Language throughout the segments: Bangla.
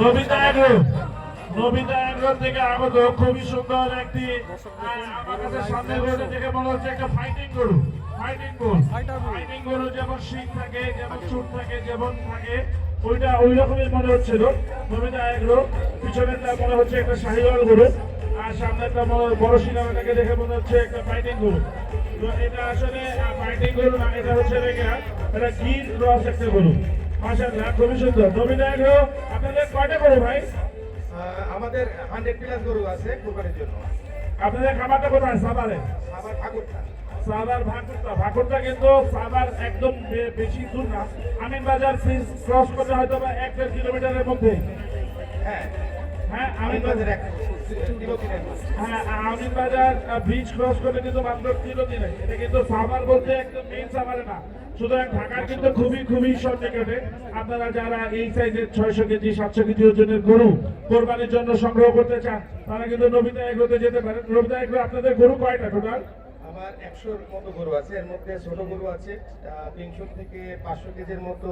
নবিতা এগ্রো নবিতা এগ্রো থেকে আগত খুবই সুন্দর একটি আমার কাছে সামনে গরু দেখে মনে হচ্ছে একটা ফাইটিং গরু ফাইটিং গরু ফাইটিং গরু। যেমন শিং থাকে যেমন চুট থাকে যেমন থাকে ওইটা ওই রকমই মনে হচ্ছিল। নবিতা এগ্রো পিছনেরটা মনে হচ্ছে একটা শাহিওয়াল গরু আর সামনেরটা মনে বড় সিনেমাটাকে দেখে মনে হচ্ছে একটা ফাইটিং গরু। তো এটা আসলে ফাইটিং গরু না এটা হচ্ছে রেখা এটা গির রস একটা গরু। মাশাআল্লাহ খুবই সুন্দর। নবীনা এগ্রো আপনাদের কয়টা গরু ভাই? আমাদের হান্ড্রেড প্লাস গরু আছে কোরবানির জন্য। আপনাদের খামারটা কোথায়? সাভারে? আবার ঠাকুরটা সাভার ভাকুরটা। ভাকুরটা কিন্তু সাভার একদম বেশি দূর না। আমিন বাজার ক্রস করতে হয়তো বা এক দেড় কিলোমিটারের মধ্যে। হ্যাঁ হ্যাঁ আমিন বাজার এক। হ্যাঁ কিলো এটা কিন্তু বলতে না। সুতরাং ঢাকার কিন্তু খুবই খুবই আপনারা যারা ছয়শো কেজি, সাতশো কেজি ওজনের গরু কোরবানির জন্য সংগ্রহ করতে চান, তারা কিন্তু নবিতা এগ্রোতে যেতে পারেন। নবিতা আপনাদের গরু কয়টা টোটাল আমার একশোর মতো গরু আছে এর মধ্যে ছোট গরু আছে তিনশো থেকে পাঁচশো কেজির মতো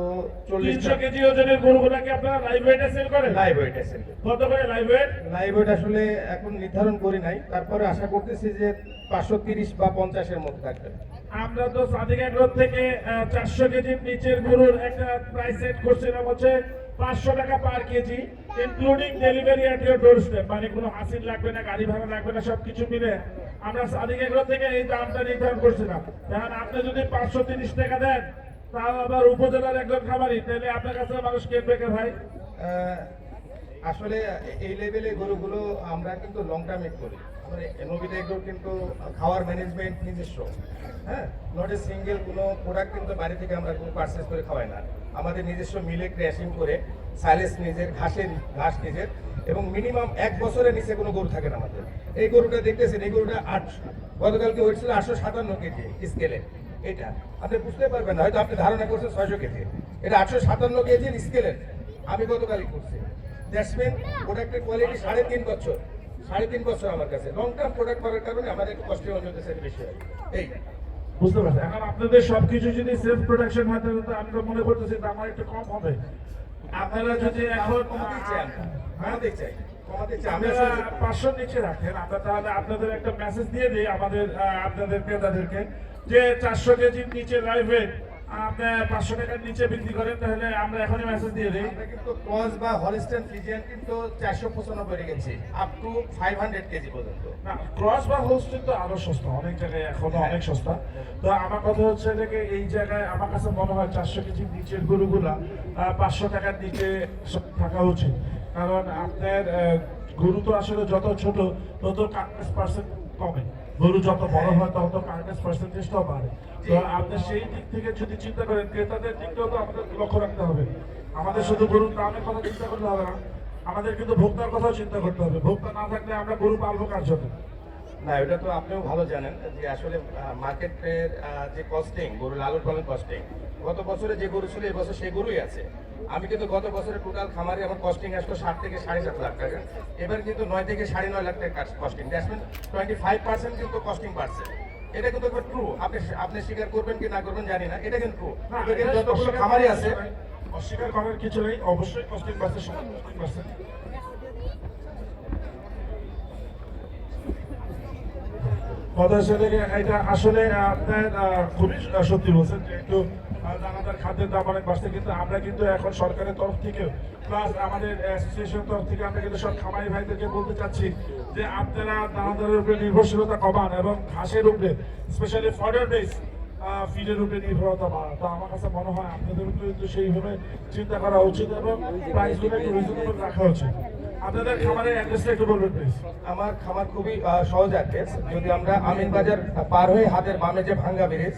তিনশো কেজি ওজনের গরুগুলাকে আপনারা লাইভ ওয়েটে সেল করেন? লাইভ ওয়েট আছে কত করে লাইভ ওয়েট লাইভ ওয়েট আসলে এখন নির্ধারণ করি নাই তারপরে আশা করতেছি যে পাঁচশো তিরিশ বা পঞ্চাশের মধ্যে থাকবে। আমরা তো সাদিক থেকে চারশো কেজির নিচের গরুর একটা প্রাইস সেট করছিলাম হচ্ছে পাঁচশো টাকা per KG including delivery at your doorstep মানে কোনো হাসিল লাগবে না, গাড়ি ভাড়া লাগবে না সব কিছু মিলে। আমরা সাদিক থেকে এই দামটা নির্ধারণ করছিলাম। এখন আপনি যদি পাঁচশো তিরিশ টাকা দেন তাহলে আবার উপজেলার একজন খামারি, তাহলে আপনার কাছে মানুষ কেন কে ভাই? আসলে এই লেভেলে গরুগুলো আমরা কিন্তু লং টার্মে করি। মানে নবীটা এগুলো কিন্তু খাওয়ার ম্যানেজমেন্ট নিজস্ব। হ্যাঁ? নট এ সিঙ্গেল কোনো প্রোডাক্ট কিন্তু বাইরে থেকে আমরা কোনো পারচেস করে খাওয়াই না। আমাদের নিজস্ব মিলে ক্র্যাশিং করে সাইলেস নিজের, ঘাসের, ঘাস নিজের এবং মিনিমাম এক বছরের নিচে কোনো গরু থাকে না আমাদের। এই গরুটা দেখতেছেন, এই গরুটা আট, গতকালকে ওয়েট ছিল আটশো সাতান্ন কেজি স্কেলে এটা আপনি বুঝতে পারবেন না, হয়তো আপনি ধারণা করছেন ছয়শো কেজি। এটা আটশো সাতান্ন কেজির স্কেলের আমি গতকালই করছি। দ্যাটস প্রোডাক্টের কোয়ালিটি সাড়ে তিন বছর সাড়ে তিন বছর আমার কাছে। লং টার্ম প্রোডাক্ট করার কারণে আমাদের একটু কষ্ট হয়ে যেতেছে বেশি হয়। এই। বুঝতে পারছি। এখন আপনাদের সবকিছু যদি সেলফ প্রোডাকশন হয় তাহলে তো আমরা মনে করতেছি দাম আর একটু কম হবে। আপনারা যদি এখন কমাতে চাই কমাতে চাই। পাঁচশো নিচে রাখেন আমরা তাহলে আপনাদের একটা মেসেজ দিয়ে দিই আমাদের আপনাদের ক্রেতাদেরকে যে চারশো কেজির নিচে লাইভ পাঁচশো টাকার নিচে বিক্রি করেন তাহলে আমরা এখনই মেসেজ দিয়ে দিই। কিন্তু ক্রস বা হলিস্টান ফিজিয়ান কিন্তু চারশো পঁচানব্বই রেখেছি up to five hundred KG পর্যন্ত। না ক্রস বা হোস্টিং তো আরও সস্তা অনেক জায়গায় এখনও অনেক সস্তা। তো আমার কথা হচ্ছে যে এই জায়গায় আমার কাছে মনে হয় চারশো কেজির নিচের গরুগুলা পাঁচশো টাকার নিচে থাকা উচিত। কারণ আপনার গরু তো আসলে যত ছোট, তত কার্টেজ পার্সেন্ট কমে। গরু যত বড় হয়, তত কার্টেজ পার্সেন্টেজটাও বাড়ে। তো আপনি সেই দিক থেকে যদি চিন্তা করেন, ক্রেতাদের দিকটাও তো আমাদের লক্ষ্য রাখতে হবে। আমাদের শুধু গরুর দামের কথা চিন্তা করতে হবে না, আমাদের কিন্তু ভোক্তার কথাও চিন্তা করতে হবে। ভোক্তা না থাকলে আমরা গরু পালবো কার জন্য? না এটা তো আপনিও ভালো জানেন যে আসলে মার্কেটের যে কস্টিং গরু লালন পালন কস্টিং গত বছরে যে গরু ছিল এবছর সেই গরুই আছে। আমি কিন্তু গত বছরে টোটাল খামারে আমার কস্টিং আসলো ষাট থেকে সাড়ে সাত লাখ টাকা। এবার কিন্তু নয় থেকে সাড়ে নয় লাখ টাকা costing that's mean twenty five percent কিন্তু কস্টিং বাড়ছে। এটা কিন্তু একবার ট্রু আপনি আপনি স্বীকার করবেন কি না করবেন জানি না এটা কিন্তু যতগুলো অস্বীকার খামারি আছে। অস্বীকার করার কিছু নেই অবশ্যই কস্টিং বাড়ছে কস্টিং বাড়ছে। কথা হচ্ছে এটা আসলে আপনার খুবই সত্যি বলছেন যে একটু দানাদার খাদ্যের দাম অনেক বাড়ছে, কিন্তু আমরা কিন্তু এখন সরকারের তরফ থেকে প্লাস আমাদের অ্যাসোসিয়েশন তরফ থেকে আমরা কিন্তু সব খামারি ভাইদেরকে বলতে চাচ্ছি যে আপনারা দানাদারের উপরে নির্ভরশীলতা কমান এবং ঘাসের উপরে স্পেশালি ফডার বেস ফিডের উপরে নির্ভরতা বাড়া তো আমার কাছে মনে হয় আপনাদের উপরে কিন্তু সেইভাবে চিন্তা করা উচিত এবং প্রাইসগুলো একটু রিজনেবল রাখা উচিত। আপনাদের খামারের অ্যাড্রেসটা একটু বলবেন প্লিজ আমার খামার খুবই সহজ অ্যাড্রেস যদি আমরা আমিন বাজার পার হয়ে হাতের বামে যে ভাঙ্গা ব্রিজ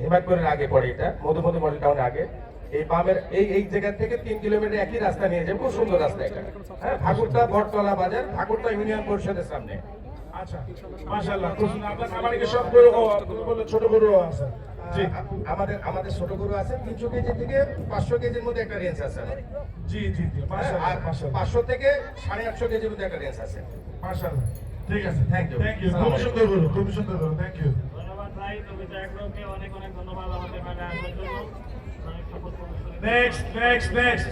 হিমায়তপুরের আগে পড়ে এটা, মধুমতি মডেল টাউনের আগে, এই বামের, এই এই জায়গা থেকে তিন কিলোমিটার একই রাস্তা নিয়ে যাবে, খুব সুন্দর রাস্তা এটা। হ্যাঁ ঠাকুরটা বটতলা বাজার ঠাকুরটা ইউনিয়ন পরিষদের সামনে। আচ্ছা। মাশাআল্লাহ খুব আপনার খামারে সব গরু ও, ছোট গরু। আছে। জি। আমাদের আমাদের ছোট গরু আছে তিনশো কেজি থেকে পাঁচশো কেজির মধ্যে একটা রেঞ্জ আছে জি জি জি আর পাঁচশো থেকে সাড়ে আটশো কেজির মধ্যে একটা রেঞ্জ আছে। মাশাআল্লাহ। ঠিক আছে। Thank you. থ্যাংক ইউ খুব সুন্দর গরু খুব সুন্দর গরু। থ্যাংক ইউ ধন্যবাদ ভাই তুমি চ্যাটগ্রুপকে অনেক অনেক ধন্যবাদ আমাদের মেলায় আসার জন্য। Next next next